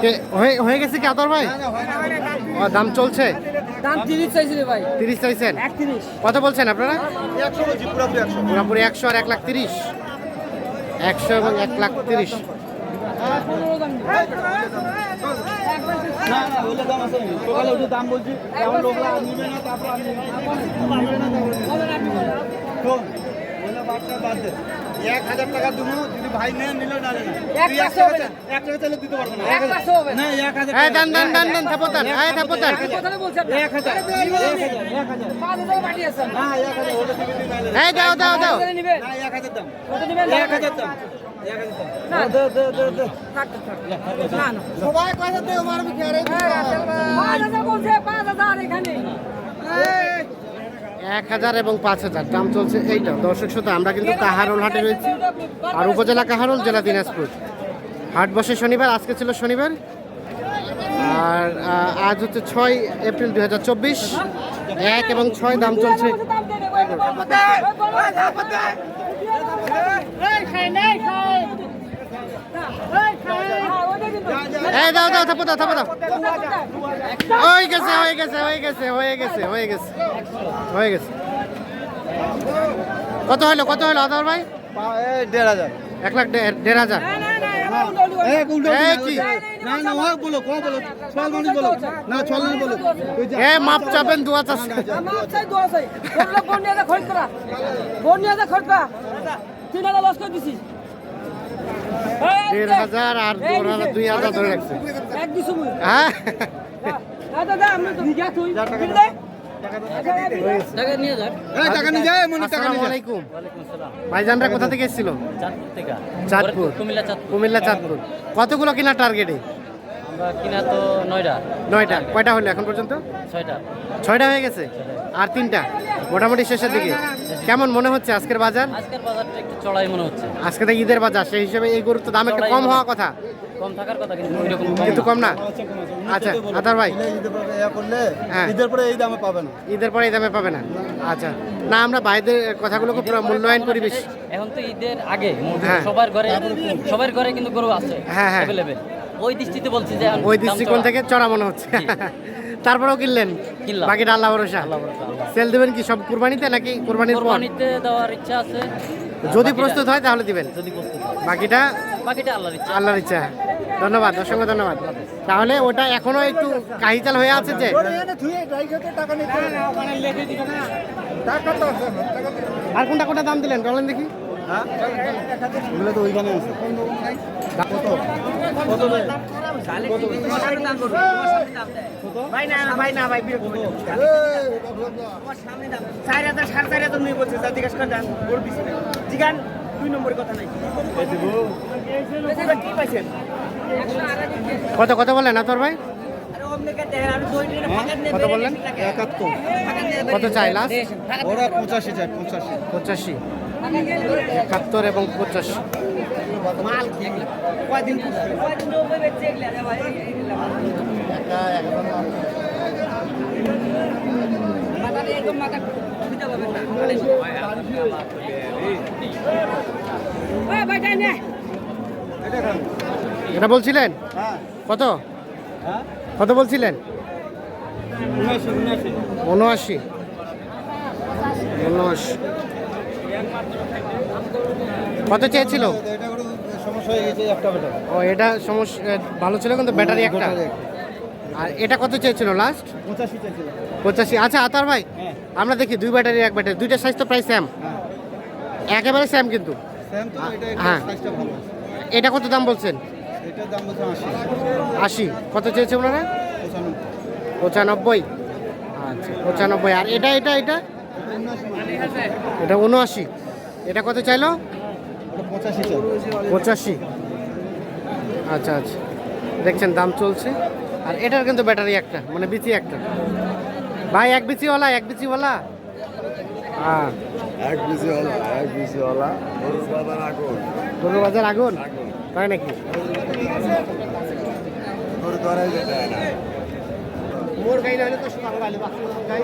কে- হয়ে হয়ে গেছে কি আতর ভাই? ও, দাম চলছে? দাম তিরিশ ভাই। তিরিশ চাইছেন? কত বলছেন আপনারা? একশো পুরোপুরি একশো আর এক লাখ তিরিশ। একশো এবং এক লাখ তিরিশ। দাম এক হাজার টাকা দেবো যদি ভাই নেন নিলে না নেন এক টাকা চাইলে দিতে পারব না। এক হাজার দান দান দান দান থাপোতান থাপোতান। এক হাজার দাও দাও দাও। এক হাজার দাম এক হাজার দাম। সবাই পাঁচ হাজার বলছে, পাঁচ হাজার এখানে। এক হাজার এবং পাঁচ হাজার দাম চলছে এইটা দর্শক শ্রোতা আমরা কিন্তু কাহারোল হাটে রয়েছি আর উপজেলা কাহারোল জেলা দিনাজপুর হাট বসে শনিবার আজকে ছিল শনিবার আর আজ হচ্ছে ছয় এপ্রিল দুই হাজার চব্বিশ এক এবং ছয় দাম চলছে হ্যাঁ, দাও দাও থাপো দাও থাপো দাও। হয়ে গেছে হয়ে গেছে হয়ে গেছে হয়ে গেছে হয়ে গেছে হয়ে গেছে। কত হলো কত হলো আদার ভাই? হাজার এক লাখ দেড় হাজার। মাপ চাপেন খরচ করা তিন হাজার লস করে দিছি। দেড় হাজার আর দুই হাজার ধরে রাখছে। হ্যাঁ? ভাইজানরা কোথা থেকে এসেছিল? চাঁদপুর কুমিল্লা চাঁদপুর। কতগুলো কিনা টার্গেটে কিনা তো নয়টা। নয়টা। কয়টা হলো এখন পর্যন্ত? ছয়টা। ছয়টা হয়ে গেছে? আর তিনটা? মোটামুটি শেষের দিকে। কেমন মনে হচ্ছে আজকের বাজার? আজকের বাজারটা একটু চড়াই মনে হচ্ছে। আজকে তো ঈদের বাজার সেই হিসেবে এই গরুর তো দাম একটু কম হওয়া কথা। কম থাকার কথা কিন্তু ওইরকম কিন্তু না। কম না? আচ্ছা আদার ভাই। ঈদের পরে হ্যাঁ। ঈদের পরে এই দামে পাবে না। ঈদের পরে এই দামে পাবে না। আচ্ছা। না আমরা ভাইদের কথাগুলোকে পুরো মূল্যায়ন করি বেশি। এখন তো ঈদের আগে হ্যাঁ। সবার ঘরে সবার ঘরে কিন্তু গরু আছে হ্যাঁ, হ্যাঁ। ওই দৃষ্টিতে বলছি যে ওই দৃষ্টিকোণ থেকে চড়া মনে হচ্ছে। তারপরেও কিনলেন? কিনলাম। বাকিটা আল্লাহ ভরসা। আল্লাহ ভরসা, সেল দেবেন কি সব কুরবানিতে নাকি কুরবানির পর? কোরবানিতে দেওয়ার ইচ্ছা আছে। যদি প্রস্তুত হয় তাহলে দিবেন। যদি প্রস্তুত হয়। বাকিটা? বাকিটা আল্লাহর ইচ্ছা। আল্লাহর ইচ্ছা। ধন্যবাদ অসংখ্য ধন্যবাদ। তাহলে ওটা এখনও একটু কাহিচাল হয়ে আছে যে আর কোনটা কোনটা দাম দিলেন? বলেন দেখি? এগুলো তো ওইখানে আছে। কত? কত? জিগান দুই নম্বরের কথা নাই। কি পাইছেন? কত কত বললেন না তোর ভাই নিয়ে কত বললেন? একাত্তর কত চাই লাস্ট ওরা পঁচাশি চাই পঁচাশি। পঁচাশি। একাত্তর এবং নে। এটা বলছিলেন? হ্যাঁ। কত? হ্যাঁ? কত বলছিলেন? উনআশি। উনআশি। কত চেয়েছিল? ও এটা সমস্যা ভালো ছিল কিন্তু ব্যাটারি একটা। আর এটা কত চেয়েছিল লাস্ট পঁচাশি চাইছিল পঁচাশি। আচ্ছা আতার ভাই হ্যাঁ। আমরা দেখি দুই ব্যাটারি এক ব্যাটারি। দুইটা সাইজ তো প্রায় হ্যাঁ। একেবারে সেম কিন্তু। হ্যাঁ। এটা কত দাম বলছেন? আশি। কত চেয়েছে ওনারা? পঁচানব্বই। আচ্ছা পঁচানব্বই। আর এটা এটা এটা? এটা উনআশি। এটা কত চাইলো? পঁচাশি পঁচাশি। আচ্ছা আচ্ছা। দেখছেন দাম চলছে। আর এটার কিন্তু ব্যাটারি একটা মানে বিচি একটা। ভাই এক বিচিওয়ালা এক বিচিওয়ালা? হ্যাঁ। এক বিসিওয়ালা এক গরুর বাজার আগুন। গরুর বাজার আগুন? তাই নাকি? গরু ধরাই যেতে না। মোর গাই না হলে তো গাই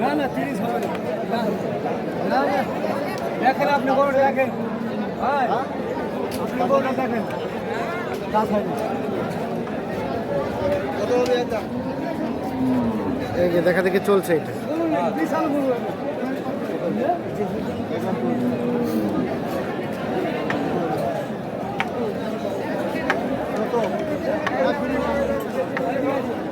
না না তিরিশ না দেখেন আপনি বড় দেখেন কত হবে একটা এই যে দেখা দেখি চলছে দিয়েছে এ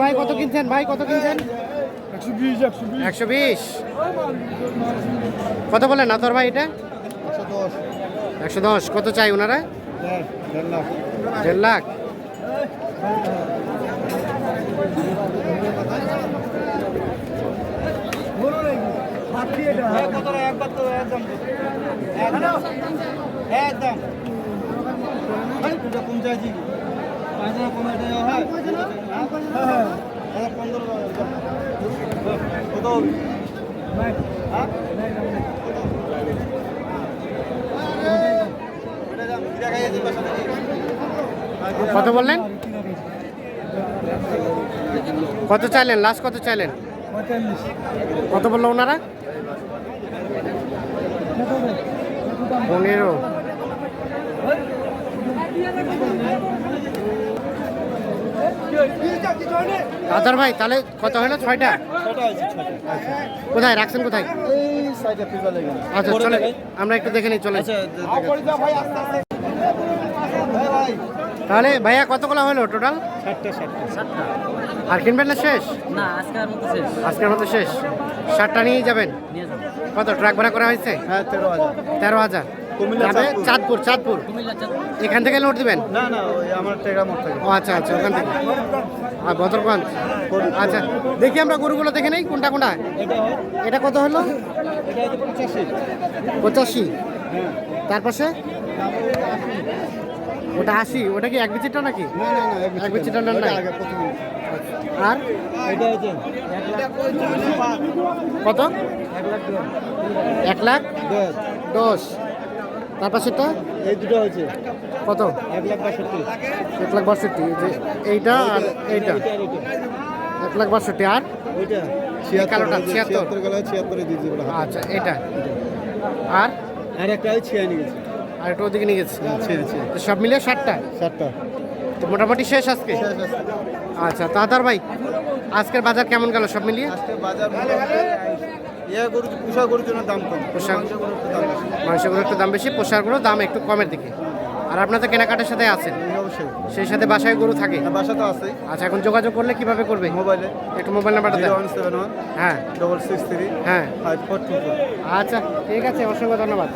ভাই, কত কিনছেন? ভাই, কত কিনছেন? একশো বিশ। কত বলেন না তোর ভাই এটা? একশো দশ। কত চাই ওনারা? দেড় লাখ। একদম একদম কম পাঁচ হাজার কম এটা হয় হ্যাঁ পনেরো কত কত বললেন? কত চাইলেন? লাস্ট কত চাইলেন? কত বলল ওনারা? পনেরো। আদার ভাই তাহলে কত হলো ছয়টা? কোথায়? রাখছেন কোথায়? এই সাইডে পিপা লেগে আচ্ছা চলে। আমরা একটু দেখে নিই চলে। আচ্ছা তাহলে ভাইয়া কতগুলো হলো টোটাল আর কিনবেন না শেষ? না আজকের মতো শেষ। আজকের মতো নিয়েই যাবেন? কত ট্রাক ভাড়া করা হয়েছে? হ্যাঁ তেরো হাজার। তেরো হাজার। যাবে? চাঁদপুর। চাঁদপুর এখান থেকে লোড দিবেন? না না আমার ও আচ্ছা আচ্ছা ওখান থেকে। আর বদরগঞ্জ আচ্ছা দেখি আমরা গরুগুলো দেখে নেই কোনটা কোনটা? এটা কত হলো? পঁচাশি। পঁচাশি হ্যাঁ তার পাশে? ওটা আশি। ওটা কি এক বিচিটা নাকি? না না না এক বিচিটা না প্রথম। আর? কত? এক লাখ? দশ। দশ। তার পাশেরটা? এই দুটো হচ্ছে কত? এক লাখ বাষট্টি। এক লাখ বাষট্টি যে এইটা আর এইটা। এক লাখ বাষট্টি আর? ওইটা কালোটা, ছিয়াত্তর। ছিয়াত্তর। আচ্ছা এটা আর? আর একটা ওই ছিয়া নিয়ে গেছে। আর একটু ওদিকে নিয়ে গেছি। ছিয়া তো সব মিলিয়ে ষাটটা? সাতটা তো মোটামুটি শেষ আজকে? আচ্ছা তাতার ভাই আজকের বাজার কেমন গেল সব মিলিয়ে? বাজার ইয়ে গরু পোষা গরুর জন্য দাম কম। পোষা- মাংস গরুর একটু দাম বেশি। দাম বেশি পোশাকগুলো দাম একটু কমের দিকে। আর আপনার তো কেনাকাটার সাথে আছেন। অবশ্যই। সেই সাথে বাসায় গরু থাকে। আর বাসা তো আছে আচ্ছা এখন যোগাযোগ করলে কীভাবে করবে? মোবাইলে। একটু মোবাইল নাম্বারটা দেন। ওয়ান সেভেন ওয়ান হ্যাঁ। ডবল সিক্স থ্রি হ্যাঁ। ফাইভ ফোর টু আচ্ছা ঠিক আছে অসংখ্য ধন্যবাদ।